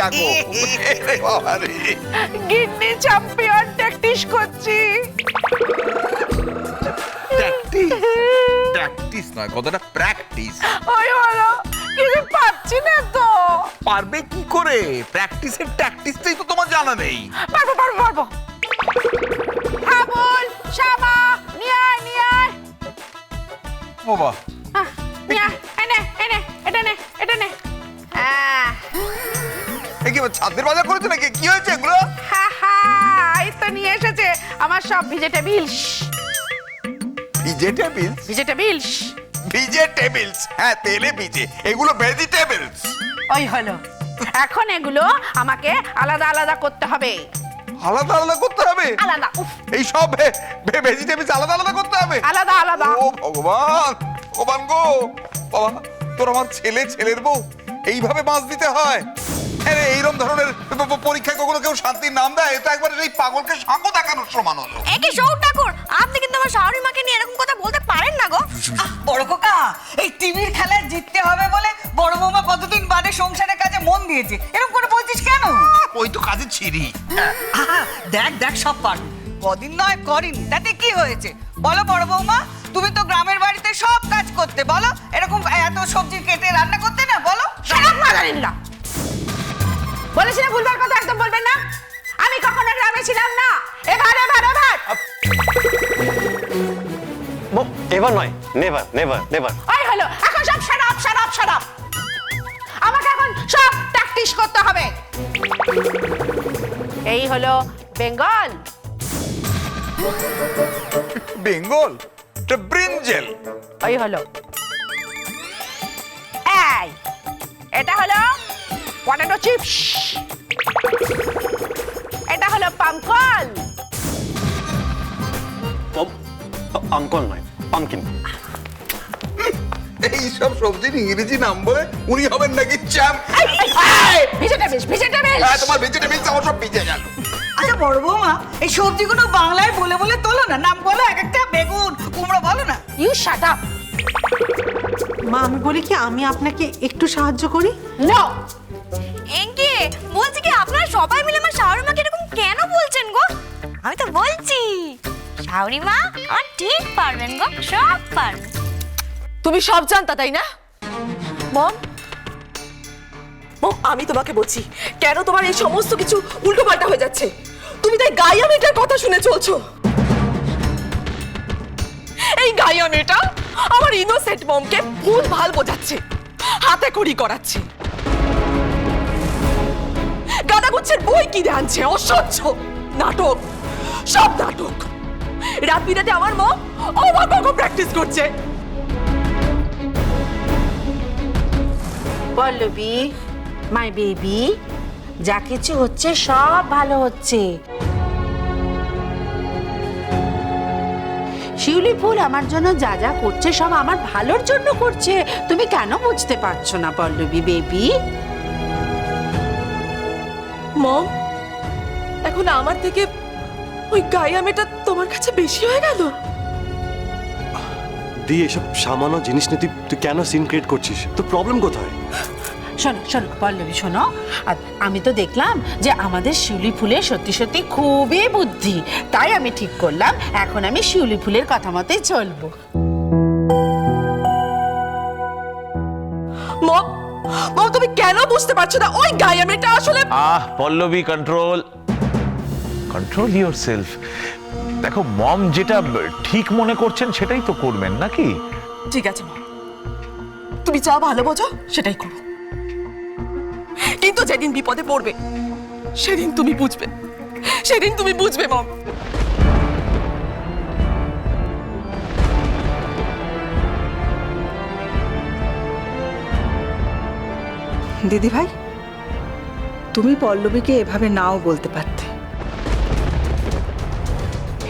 দেখো এরে বাবা রে। গিন্নি চ্যাম্পিয়ন প্র্যাকটিস করছি। প্র্যাকটিস প্র্যাকটিস নয় কতটা প্র্যাকটিস ওই হলো কিছু পাচ্ছি না তো। পারবে কি করে? প্র্যাকটিসের ট্যাকটিসটাই তো তোমার জানা নেই। পারব পারব পারব। হাবুল শ্যামা নিয়ে আয় নিয়ে আয়। বাবা নিয়ে আয়। ছাদের বাজার করেছে নাকি? কি হয়েছে এগুলো? এই তো নিয়ে এসেছে। আমার সব ভেজিটেবিলস ভেজিটেবিলস হ্যাঁ তেলে ভিজে। এগুলো ভেজিটেবলস। ওই হলো। এখন এগুলো আমাকে আলাদা আলাদা করতে হবে। আলাদা আলাদা করতে হবে? আলাদা উফ। এই সব ভেজিটেবলস আলাদা আলাদা করতে হবে? আলাদা আলাদা। ও ভগবান ভগবান গো। বাবা তোর আমার ছেলে ছেলের বউ এইভাবে মাছ দিতে হয়? আরে এইরকম ধরনের পরীক্ষায় কখনো কেউ শান্তির নাম দেয়? এটা একবার সেই পাগলকে সাঙ্গ দেখানোর সমান হলো। একে সৌর ঠাকুর আপনি কিন্তু আমার শাহরি মাকে নিয়ে এরকম কথা বলতে পারেন না গো। বড় খোকা এই টিভির খেলায় জিততে হবে বলে বড় বৌমা কতদিন বাদে সংসারের কাজে মন দিয়েছে? এরকম করে বলছিস কেন? ওই তো কাজে ছিড়ি। দেখ দেখ সব পারবি কদিন নয় করিনি। তাতে কি হয়েছে? বলো বড় বৌমা তুমি তো গ্রামের বাড়িতে সব কাজ করতে বলো। এরকম এত সবজি কেটে রান্না করতে না বলো। মাদারিল্লা বলেছি না ভুলবার কথা একদম বলবেন না? আমি কখনো গ্রামে ছিলাম না। এবার এবার এবার। এবার নয় নেভার নেভার নেভার ওই হলো। এখন সব শারাপ শারাপ শারাপ আমাকে এখন সব প্র্যাকটিস করতে হবে। এই হলো বেঙ্গল। বেঙ্গল? এটা ব্রিঞ্জেল ওই হলো। এই এটা হলো পটেটো চিপস এটা হলো পামকল নয় পামকিন এইসব সবজির ইংরেজি নাম বলে উনি হবেন নাকি চ্যাম্প? ভেজিটেবলস ভেজিটেবলস হ্যাঁ তোমার ভেজিটেবলস আমার সব ভিজে গেল। আচ্ছা বড় বৌমা এই সবজিগুলো বাংলায় বলে বলে তোলো না। নাম বলো এক একটা বেগুন কুমড়ো বলো না। ইউ শাট আপ মা আমি বলি কি আমি আপনাকে একটু সাহায্য করি? নো শাহরি মাকে এরকম কেন বলছেন গো? আমি তো বলছি শাহরি মা আমার ঠিক পারবেন গো, সব পারবেন। তুমি সব জানতা, তাই না? মম মম, আমি তোমাকে বলছি, কেন তোমার এই সমস্ত কিছু উল্টোপাল্টা হয়ে যাচ্ছে? তুমি তাই গাইয়া মেয়েটার কথা শুনে চলছো? এই গাইয়া মেয়েটা আমার ইনোসেন্ট মমকে ভুল ভালো বোঝাচ্ছে, হাতে কড়ি করাচ্ছে। গাদাগুচ্ছের বই কিনে আনছে, অসহ্য। নাটক, সব নাটক। রাত বিরাতে আমার মম অবাক প্র্যাকটিস করছে। পল্লবী মাই বেবি যা কিছু হচ্ছে সব ভালো হচ্ছে। শিউলি ফুল আমার জন্য যা যা করছে সব আমার ভালোর জন্য করছে। তুমি কেন বুঝতে পারছ না পল্লবী বেবি মম এখন আমার থেকে ওই গাইয়া মেয়েটা তোমার কাছে বেশি হয়ে গেল? দি এসব সামান্য জিনিস নিয়ে তুই তুই কেন সিন ক্রিয়েট করছিস? তো প্রবলেম কোথায়? শোনো শোনো পল্লবী শোনো। আর আমি তো দেখলাম যে আমাদের শিউলি ফুলের সত্যি সত্যি খুবই বুদ্ধি। তাই আমি ঠিক করলাম এখন আমি শিউলি ফুলের কথা মতোই চলবো। কেন বুঝতে পারছ না? ওই গাইয়া মেয়েটা আসলে আহ Pallavi control control yourself দেখো মম যেটা ঠিক মনে করছেন সেটাই তো করবেন নাকি? ঠিক আছে মম। তুমি যা ভালো বোঝো সেটাই করো। কিন্তু যেদিন বিপদে পড়বে সেদিন তুমি বুঝবে। সেদিন তুমি বুঝবে মম। দিদি ভাই তুমি পল্লবীকে এভাবে নাও বলতে পারতে।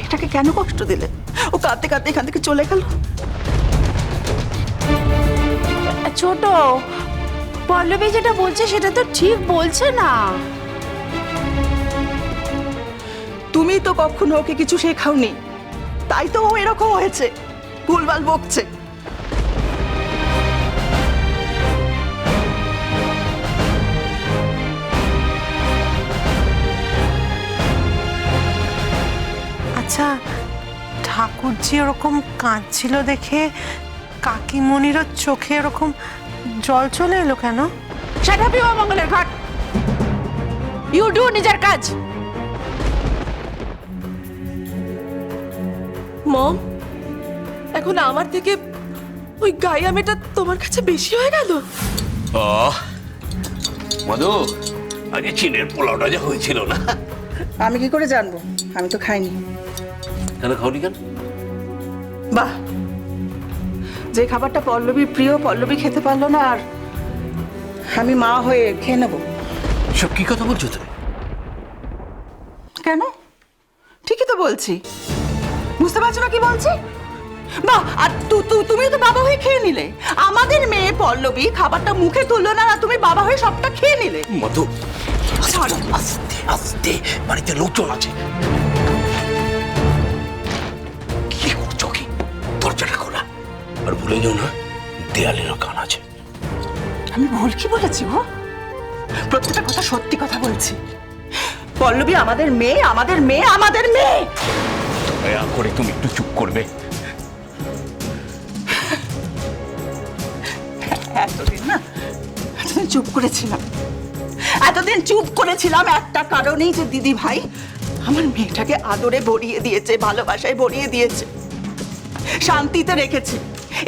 এটাকে কেন কষ্ট দিলে? ও কাঁদতে কাঁদতে এখান থেকে চলে গেল। ছোট পল্লবী যেটা বলছে সেটা তো ঠিক বলছে না। তুমি তো কখনো ওকে কিছু শেখাওনি তাই তো ও এরকম হয়েছে। ভুলভাল বকছে। আচ্ছা ঠাকুরজি ওরকম কাঁদছিল দেখে কাকিমণিরও চোখে ওরকম জল চলে এলো কেন? সেটা বিবাহ মঙ্গলের ঘট। ইউ ডু নিজের কাজ। মম এখন আমার থেকে ওই গাইয়া মেয়েটা তোমার কাছে বেশি হয়ে গেল। মধু আগে চীনের পোলাওটা যে হয়েছিল না? আমি কি করে জানব? আমি তো খাইনি। কেন খাওনি কেন? বাহ। যে খাবারটা পল্লবীর প্রিয় পল্লবী খেতে পারল না আর আমি মা হয়ে খেয়ে নেব। সব কি কথা বলছো তুমি? কেন? ঠিকই তো বলছি। বুঝতে পারছ না কি বলছি? বাহ আর তু- তু- তো বাবা হয়ে খেয়ে নিলে। আমাদের মেয়ে পল্লবী খাবারটা মুখে তুললো না আর তুমি বাবা হয়ে সবটা খেয়ে নিলে। মধু আস্তে আস্তে বাড়িতে লোকজন আছে। আর ভুলে যাও না দেয়ালেরও কান আছে। আমি ভুল কি বলেছি গো প্রত্যেকটা কথা সত্যি কথা বলছি। পল্লবী আমাদের মেয়ে আমাদের মেয়ে আমাদের মেয়ে! দয়া করে তুমি একটু চুপ করবে। এতদিন না এতদিন চুপ করেছিলাম। এতদিন চুপ করেছিলাম একটা কারণেই যে দিদি ভাই আমার মেয়েটাকে আদরে ভরিয়ে দিয়েছে ভালোবাসায় ভরিয়ে দিয়েছে শান্তিতে রেখেছে।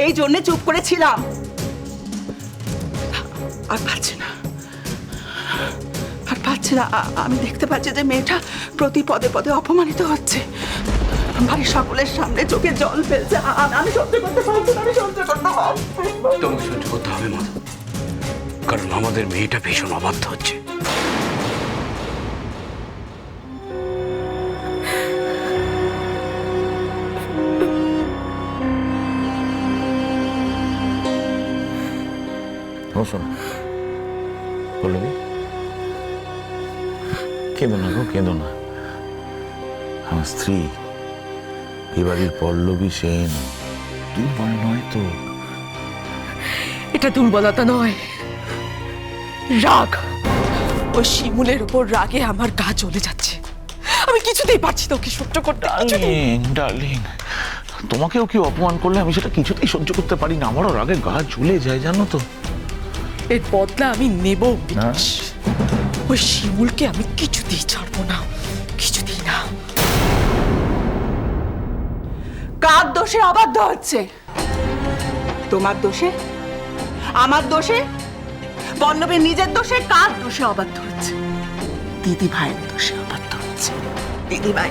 এই জন্য চুপ করেছিলাম। আর পাচ্ছি না। আর পাচ্ছি না। আমি দেখতে পাচ্ছি যে মেয়েটা প্রতি পদে পদে অপমানিত হচ্ছে। বাড়ির সকলের সামনে চোখে জল ফেলছে। আমি সহ্য করতে পারছি আমি সহ্য করতে তোমাকে সহ্য করতে হবে মধু কারণ আমাদের মেয়েটা ভীষণ অবাধ্য হচ্ছে। পল্লবী কেঁদো না গো কেঁদো না। আমার স্ত্রী এ বাড়ির পল্লবী সেন। দুর্বল নয় তো? এটা দুর্বলতা নয়। রাগ। ওই শিমুলের উপর রাগে আমার গা চলে যাচ্ছে। আমি কিছুতেই পারছি না ওকে সহ্য করতে। ডার্লিং ডার্লিং তোমাকেও কি অপমান করলে আমি সেটা কিছুতেই সহ্য করতে পারি না। আমারও রাগে গা ঝুলে যায় জানো তো? এর বদলা আমি নেব বিকাশ ওই শিমুলকে আমি কিছুতেই ছাড়বো না কিছুতেই না। কার দোষে অবাধ্য হচ্ছে? তোমার দোষে? আমার দোষে? পল্লবীর নিজের দোষে কার দোষে অবাধ্য হচ্ছে? দিদি ভাইয়ের দোষে অবাধ্য হচ্ছে। দিদি ভাই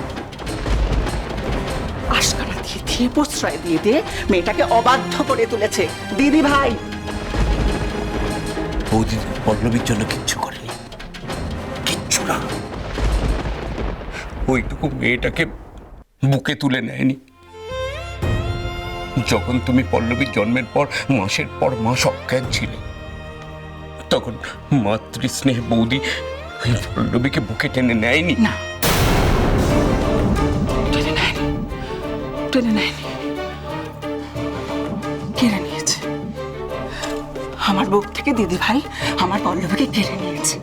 আশকারা দিয়ে দিয়ে প্রশ্রয় দিয়ে দিয়ে মেয়েটাকে অবাধ্য করে তুলেছে দিদি ভাই বৌদি পল্লবীর জন্য কিচ্ছু করেনি। কিচ্ছু না। ওইটুকু মেয়েটাকে বুকে তুলে নেয়নি। যখন তুমি পল্লবীর জন্মের পর, মাসের পর মাস অজ্ঞান ছিলে, তখন মাতৃস্নেহ বৌদি পল্লবীকে বুকে টেনে নেয়নি? না। টেনে নেয়নি। টেনে নেয়নি। আমার বুক থেকে দিদি ভাই আমার পল্লবীকে কেড়ে নিয়েছে।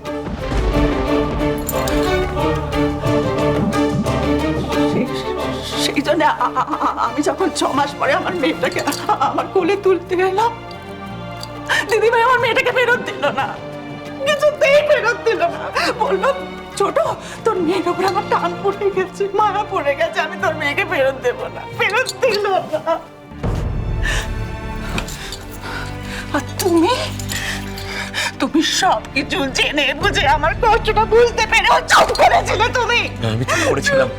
সেই- জন্য আমি যখন ছ মাস পরে আমার মেয়েটাকে আমার কোলে তুলতে গেলাম দিদি ভাই আমার মেয়েটাকে ফেরত দিল না। কিছুতেই ফেরত দিল না। বলল, ছোট, তোর মেয়ের উপর আমার টান পড়ে গেছে, মায়া পড়ে গেছে, আমি তোর মেয়েকে ফেরত দেবো না, ফেরত দিল না। আর তুমি? তুমি সব কিছু জেনে বুঝে আমার কষ্টটা বুঝতে পেরেও চুপ করেছিলে তুমি। আমি চুপ করেছিলাম।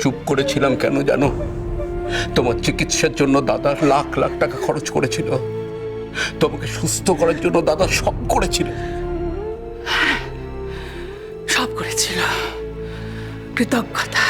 চুপ করেছিলাম কেন জানো? তোমার চিকিৎসার জন্য দাদা লাখ লাখ টাকা খরচ করেছিল। তোমাকে সুস্থ করার জন্য দাদা সব করেছিল। সব করেছিল। কৃতজ্ঞতা।